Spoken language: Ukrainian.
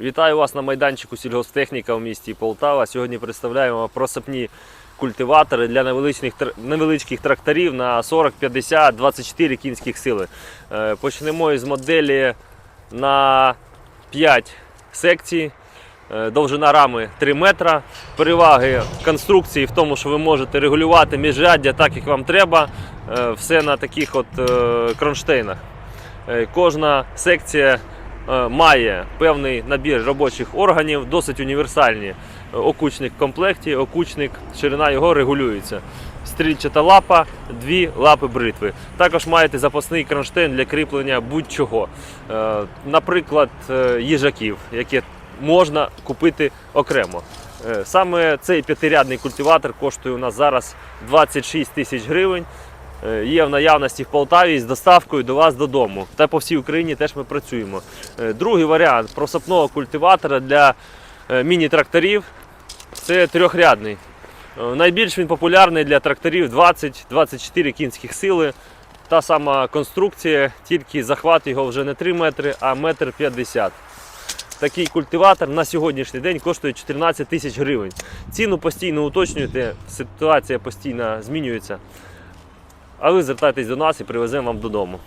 Вітаю вас на майданчику сільгосптехніка в місті Полтава. Сьогодні представляємо просипні культиватори для невеличких, невеличких тракторів на 40, 50, 24 кінських сили. Е, Почнемо із моделі на 5 секцій. Е, Довжина рами 3 метра. Переваги конструкції в тому, що ви можете регулювати міжряддя так, як вам треба. Е, Все на таких от кронштейнах. Кожна секція має певний набір робочих органів, досить універсальні. Е, Окучник в комплекті, окучник, ширина його регулюється. Стрільчата лапа, дві лапи бритви. Також маєте запасний кронштейн для кріплення будь-чого. Е, Наприклад, е, їжаків, які можна купити окремо. Е, Саме цей п'ятирядний культиватор коштує у нас зараз 26 тисяч гривень. Е, Є в наявності в Полтаві з доставкою до вас додому. Та по всій Україні теж ми працюємо. Е, Другий варіант просапного культиватора для е, міні-тракторів це трьохрядний. Найбільш він популярний для тракторів 20-24 кінських сили. Та сама конструкція, тільки захват його вже не 3 метри, а метр 50. Такий культиватор на сьогоднішній день коштує 14 тисяч гривень. Ціну постійно уточнюєте, ситуація постійно змінюється. А ви звертайтесь до нас і привеземо вам додому.